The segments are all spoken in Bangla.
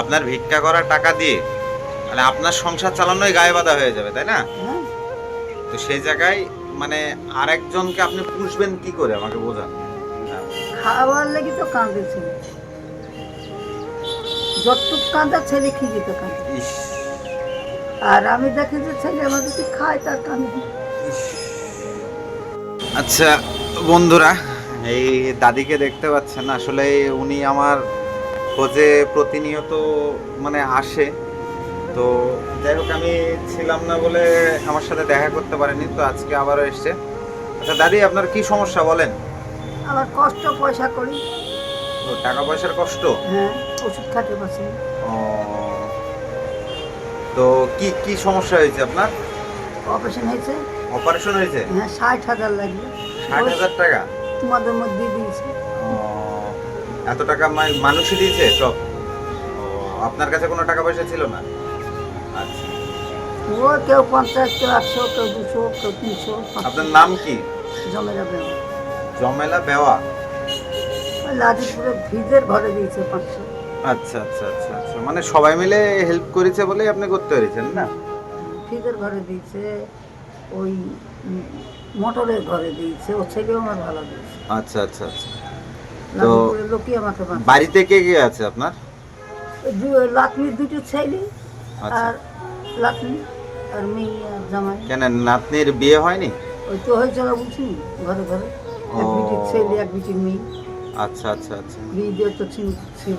আপনার ভিক্ষা করা টাকা দিয়ে মানে আপনার সংসার চালানোই গায়ে বাঁধা হয়ে যাবে তাই না? হ্যাঁ। তো সেই জায়গায় মানে আরেকজনকে আপনি পুষবেন কি করে আমাকে বোঝান। খাওয়ার লেগে তো কাঁদেছে যতটুক কাঁদা ছেলে খিদে তো কাঁদে। আর আমি দেখি যে ছেলে আমার যদি খায় তার কাঁদে। আচ্ছা বন্ধুরা এই দাদিকে দেখতে পাচ্ছেন আসলে উনি আমার খোঁজে প্রতিনিয়ত মানে আসে। তো যাই হোক আমি ছিলাম না বলে আমার সাথে দেখা করতে পারেনি তো আজকে আবারও এসছে। আচ্ছা দাদি আপনার কি সমস্যা বলেন? আবার কষ্ট পয়সা করি। ও, টাকা পয়সার কষ্ট? হ্যাঁ ওষুধ খাতে না। ও, তো কি কি সমস্যা হয়েছে আপনার? অপারেশন হয়েছে। অপারেশন হয়েছে? হ্যাঁ ষাট হাজার লাগবে। ষাট হাজার টাকা? তোমাদের মধ্যে দিয়েছে। এত টাকা মানুষই দিয়েছে সব? ও আপনার কাছে কোনো টাকা পয়সা ছিল না? আচ্ছা। ও কেউ পঞ্চাশ কেউ একশো কেউ দুশো কেউ তিনশো আপনার নাম কি? জমে যাবে জমেলা বেওয়া? লাজিপুরে ভিজের ঘরে দিয়েছে পাঁচশো। আচ্ছা আচ্ছা আচ্ছা আচ্ছা। মানে সবাই মিলে হেল্প করেছে বলেই আপনি করতে পেরেছেন না? ফ্রিজের ঘরে দিয়েছে ওই মোটরের ঘরে দিয়েছে ও ছেলেও আমার ভালো দিয়েছে। আচ্ছা আচ্ছা আচ্ছা। লাজিপুরের লোকই আমাকে বাঁচায়। বাড়িতে কে কে আছে আপনার? দু- লাকমির দুটো ছেলে আচ্ছা। আর লাকমি আর মেয়ে আর জামাই। কেন নাতনির বিয়ে হয়নি? ওই তো হয়েছিল বুঝছি ঘরে ঘরে। এক ও। বিটির ছেলে এক বিটির মেয়ে। আচ্ছা আচ্ছা আচ্ছা। বিয়ে দিয়ে তো ছিল ছিল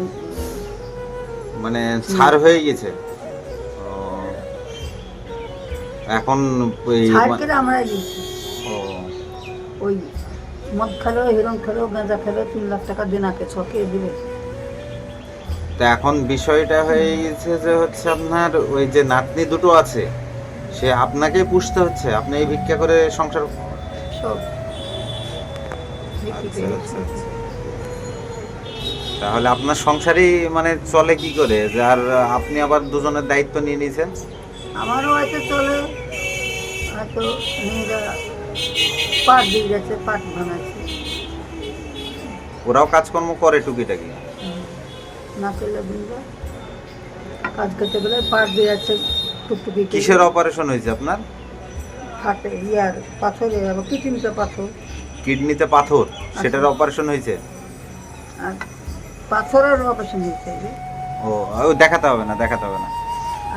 মানে ছাড় হয়ে গেছে? ও। এখন ওই ছাড় করে আমরাই দিয়েছি। ও। ওই মদ খেলো হিরণ খেলো গাঁজা খেলো তিন লাখ টাকা দিনাকে ছকে দিবে। তা এখন বিষয়টা হয়ে গেছে যে হচ্ছে আপনার ওই যে নাতনি দুটো আছে সে আপনাকেই পুষতে হচ্ছে আপনি এই ভিক্ষা করে সংসার সব আচ্ছা, আচ্ছা, আচ্ছা। তাহলে আপনার সংসারই মানে চলে কি করে? যে আর আপনি আবার দুজনের দায়িত্ব নিয়ে নিয়েছেন? আমারও হয়তো চলে হয়তো মেয়েরা পাট দিয়ে গেছে পাট ভাঙাচ্ছে ওরাও কাজকর্ম করে টুকিটাকি? না করলে বুঝবে? কাজ করতে গেলে পাট দিয়ে যাচ্ছে টুকটুকি। কিসের অপারেশন হয়েছে আপনার? হাতে ইয়ার পাথরে আবার কিডনিতে পাথর। কিডনিতে পাথর? সেটার অপারেশন হয়েছে? আর পাথরের অপারেশন হয়েছে যে। ও ও দেখাতে হবে না দেখাতে হবে না।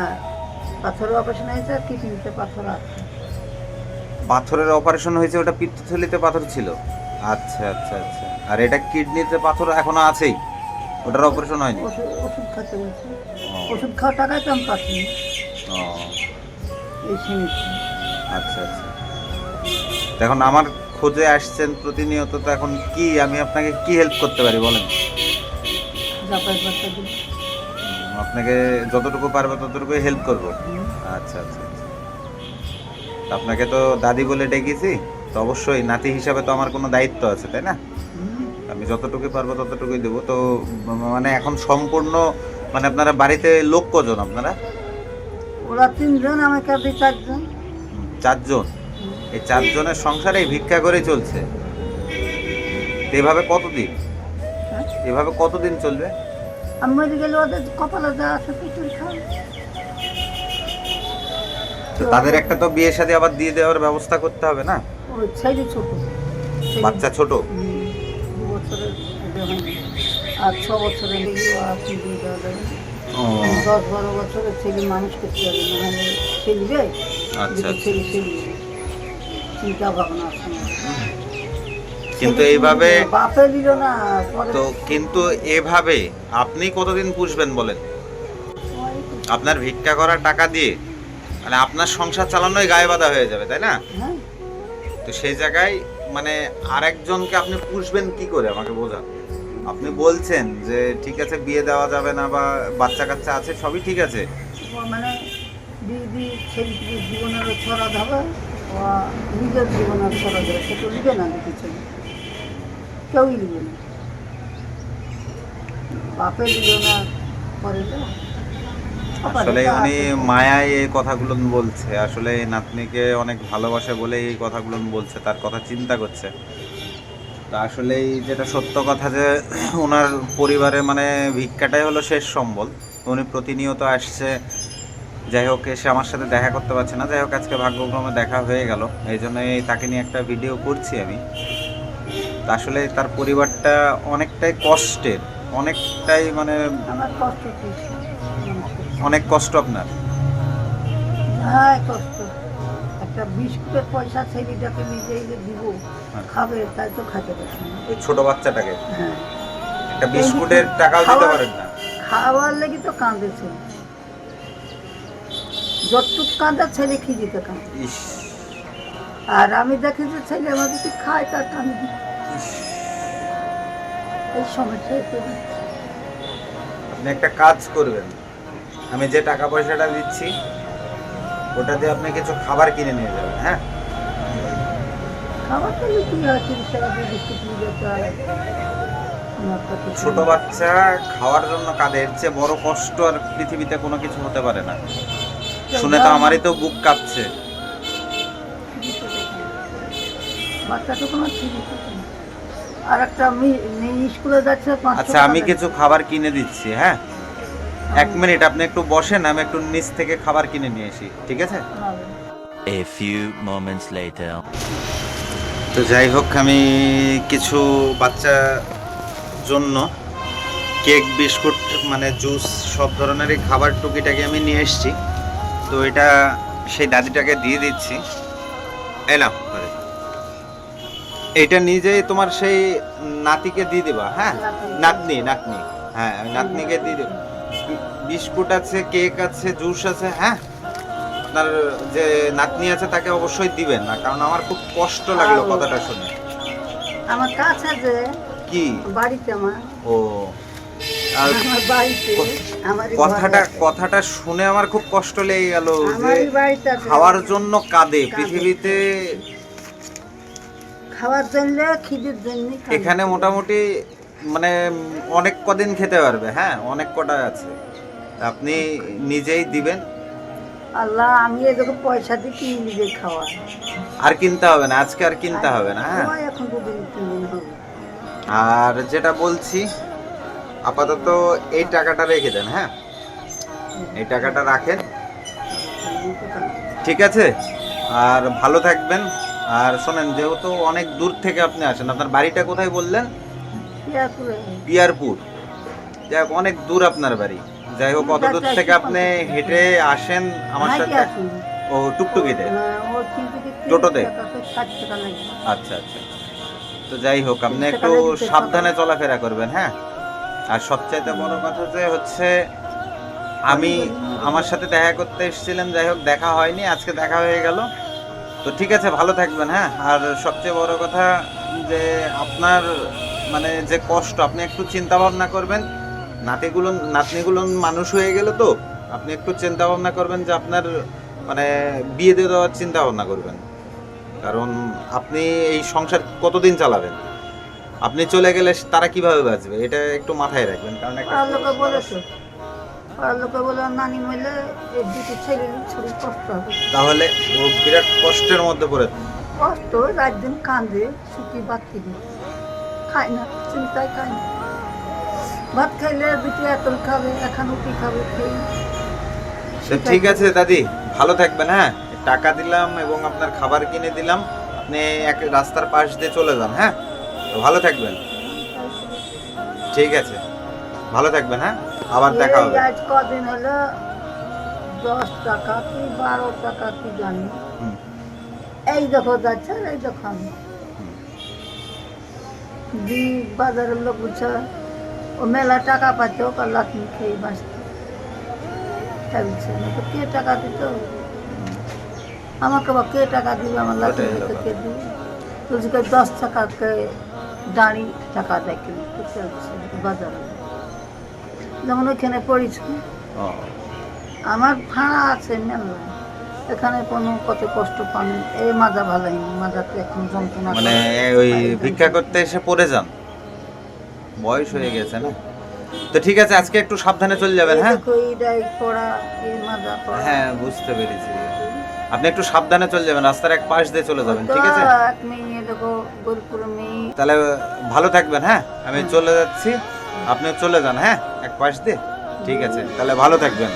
আর পাথরের অপারেশন হয়েছে আর কিডনিতে পাথর আছে। পাথরের অপারেশন হয়েছে ওটা পিত্তথলিতে পাথর ছিল। আচ্ছা আচ্ছা আচ্ছা। আর এটা কিডনিতে পাথর এখনও আছেই। ওটার অপারেশন হয়নি। ওষুধ খাতে বলছে। ওষুধ খাওয়ার টাকাই তো আমি পাচ্ছি ও, আচ্ছা আচ্ছা। এখন আমার খোঁজে আসছেন প্রতিনিয়ত তো এখন কি আমি আপনাকে কি হেল্প করতে পারি বলেন? আপনাকে যতটুকু পারব ততটুকুই হেল্প করব। আচ্ছা আচ্ছা আচ্ছা। আপনাকে তো দাদি বলে ডেকেছি তো অবশ্যই নাতি হিসাবে তো আমার কোনো দায়িত্ব আছে তাই না? আমি যতটুকু পারব ততটুকুই দেবো। তো মানে এখন সম্পূর্ণ মানে আপনারা বাড়িতে লোক কজন আপনারা? ওরা তিনজন আমাকে আপনি চারজন। চারজন? এই চারজনের সংসারে ভিক্ষা করে চলছে। এভাবে কতদিন? হ্যাঁ? এভাবে কতদিন চলবে? আমি গেলে ওদের কপালে যা আছে পিঠুর তো তাদের একটা তো বিয়ে শাদী আবার দিয়ে দেওয়ার ব্যবস্থা করতে হবে না? ছেলে ছোট। বাচ্চা ছোট। আর ছ বছরের দশ বারো বছরের ছেলে মানুষ করতে হবে না মানে ছেলে আচ্ছা আচ্ছা। ছেলে ছেলে চিন্তা ভাবনা কিন্তু এইভাবে বাপে দিল না তো কিন্তু এভাবে আপনি কতদিন পুষবেন বলেন? আপনার ভিক্ষা করা টাকা দিয়ে মানে আপনার সংসার চালানোই গায়ে বাঁধা হয়ে যাবে তাই না? হ্যাঁ। তো সেই জায়গায় মানে আরেকজনকে আপনি পুষবেন কি করে? আমাকে বোঝান। আপনি বলছেন যে ঠিক আছে বিয়ে দেওয়া যাবে না বা বাচ্চা কাচ্চা আছে সবই ঠিক আছে। মানে দিদি ছেলে জীবনের ছড়া হবে নিজের জীবনের ছড়া দেবে সে তো লিখে না ছেলে? কেউই লিখে না। বাপে দিল না দিল। আসলে উনি। মায়ায় এই কথাগুলো বলছে। আসলে এই নাতনিকে অনেক ভালোবাসে বলে এই কথাগুলো বলছে তার কথা চিন্তা করছে। তা আসলে যেটা সত্য কথা যে ওনার পরিবারে মানে ভিক্ষাটাই হলো শেষ সম্বল। উনি প্রতিনিয়ত আসছে। যাই হোক এসে আমার সাথে দেখা করতে পারছে না। যাই হোক আজকে ভাগ্যক্রমে দেখা হয়ে গেল। এই জন্যই তাকে নিয়ে একটা ভিডিও করছি আমি। তা আসলে তার পরিবারটা অনেকটাই কষ্টের অনেকটাই মানে অনেক কষ্ট আপনার? হ্যাঁ কষ্ট। একটা বিস্কুটের পয়সা ছেলেটাকে নিজেই যে দিব হ্যাঁ। খাবে তাই তো পারছি ছোট বাচ্চাটাকে? হ্যাঁ। একটা বিস্কুটের টাকাও দিতে পারেন না? খাওয়ার লেগে তো কাঁদেছে। যতটুক কাঁদা ছেলে খিদিতে কাঁদে? আর আমি দেখি যে ছেলে আমাদের কি খায় তার কাঁদে এই সমস্যায় তো আপনি একটা কাজ করবেন। আমি যে টাকা পয়সাটা দিচ্ছি ওটা দিয়ে আপনি কিছু খাবার কিনে নিয়ে যাবেন হ্যাঁ? খাবার ছোট বাচ্চা খাওয়ার জন্য কাঁদে এর চেয়ে বড় কষ্ট আর পৃথিবীতে কোনো কিছু হতে পারে না। শুনে তো আমারই তো বুক কাঁপছে। আচ্ছা আমি কিছু খাবার কিনে দিচ্ছি হ্যাঁ। এক মিনিট আপনি একটু বসেন আমি একটু নিচ থেকে খাবার কিনে নিয়ে আসি ঠিক আছে। A few moments later. তো যাই হোক আমি কিছু বাচ্চা জন্য কেক বিস্কুট মানে জুস সব ধরনেরই খাবার টুকিটাকে আমি নিয়ে এসেছি। তো এটা সেই দাদিটাকে দিয়ে দিচ্ছি। এলাম এটা নিজেই তোমার সেই নাতিকে দিয়ে দেবা হ্যাঁ? নাতনি নাতনি। হ্যাঁ আমি নাতনিকে দিয়ে দেবো। বিস্কুট আছে কেক আছে জুস আছে হ্যাঁ? আপনার যে নাতনি আছে তাকে অবশ্যই দিবেন না কারণ আমার খুব কষ্ট লাগল কথাটা শুনে। আমার কাছে যে কি? বাড়িতে আমার। ও। কথাটা কথাটা শুনে আমার খুব কষ্ট লেগে গেল যে। খাওয়ার জন্য কাঁদে কাঁদে। পৃথিবীতে খাওয়ার জন্য খিদের জন্য এখানে মোটামুটি মানে অনেক কদিন খেতে পারবে হ্যাঁ? অনেক কটা আছে। আপনি নিজেই দিবেন? আল্লাহ আমি এরকম পয়সা দিয়ে কিনে নিজে খাওয়া আর কিনতে হবে না আজকে আর কিনতে হবে না হ্যাঁ? এখন দুদিন তিন হবে। আর যেটা বলছি আপাতত এই টাকাটা রেখে দেন হ্যাঁ? এই টাকাটা রাখেন। ঠিক আছে? আর ভালো থাকবেন। আর শোনেন যেহেতু অনেক দূর থেকে আপনি আসেন আপনার বাড়িটা কোথায় বললেন? পিয়ারপুর। যাই হোক অনেক দূর আপনার বাড়ি। যাই হোক কত দূর থেকে আপনি হেঁটে আসেন আমার সাথে। ও টুকটুকিতে? টোটোতে? আচ্ছা আচ্ছা। তো যাই হোক আপনি একটু। সাবধানে চলাফেরা করবেন হ্যাঁ? আর সবচাইতে বড় কথা যে হচ্ছে আমি আমার সাথে দেখা করতে এসেছিলেন যাই হোক দেখা হয়নি আজকে দেখা হয়ে গেল। তো ঠিক আছে ভালো থাকবেন হ্যাঁ? আর সবচেয়ে বড় কথা যে আপনার মানে যে কষ্ট আপনি একটু চিন্তা ভাবনা করবেন। নাতিগুলো নাতনিগুলো মানুষ হয়ে গেল তো আপনি একটু চিন্তা ভাবনা করবেন যে আপনার মানে বিয়ে দিয়ে দেওয়ার চিন্তা ভাবনা করবেন। কারণ আপনি এই সংসার কতদিন চালাবেন? আপনি চলে গেলে তারা কীভাবে বাঁচবে? এটা একটু মাথায় রাখবেন কারণ একটা পাড়ার লোকে বলেছে লোকে বলে নানি ছেলে কষ্ট হবে। তাহলে ও বিরাট কষ্টের মধ্যে পড়ে। কষ্ট রাত দিন শুকি ভাত কিনে খায় না চিন্তায় খায় না। ভাত খাইলে দুটি এতল খাবে এখন উঠি খাবে খেয়ে তো ঠিক আছে দাদি ভালো থাকবেন হ্যাঁ? টাকা দিলাম এবং আপনার খাবার কিনে দিলাম আপনি এক রাস্তার পাশ দিয়ে চলে যান হ্যাঁ? তো ভালো থাকবেন। ঠিক আছে ভালো থাকবেন হ্যাঁ? আবার দেখা হবে। আজ কদিন হলো? দশ টাকা কি বারো টাকা কি জানি। এই দেখো যাচ্ছে এই দেখো আমি। দি বাজারের লোক বুঝছে ও মেলা টাকা পাচ্ছে ও কাল লাঠি খেয়ে বাঁচতে না তো কে টাকা দিত আমাকে বা কে টাকা দিবে আমার হয়তো কে দিবে তুলসীকে দশ টাকাকে দাঁড়ি টাকা দেয় কিন্তু চলছে বাজারে যেমন ওইখানে পড়েছি আমার ভাড়া আছে মেলা এখানে কোনো কত কষ্ট পানি এই মাজা ভালো হয়নি মাজাতে এখন যন্ত্রণা মানে। ওই ভিক্ষা করতে এসে পড়ে যান? বয়স হয়ে গেছে না? তো ঠিক আছে আজকে একটু সাবধানে চলে যাবেন হ্যাঁ? হ্যাঁ বুঝতে পেরেছি। আপনি একটু সাবধানে চলে যাবেন রাস্তার এক পাশ দিয়ে চলে যাবেন ঠিক আছে? তাহলে ভালো থাকবেন হ্যাঁ? আমি চলে যাচ্ছি আপনি চলে যান হ্যাঁ? এক পাশ দিয়ে ঠিক আছে? তাহলে ভালো থাকবেন।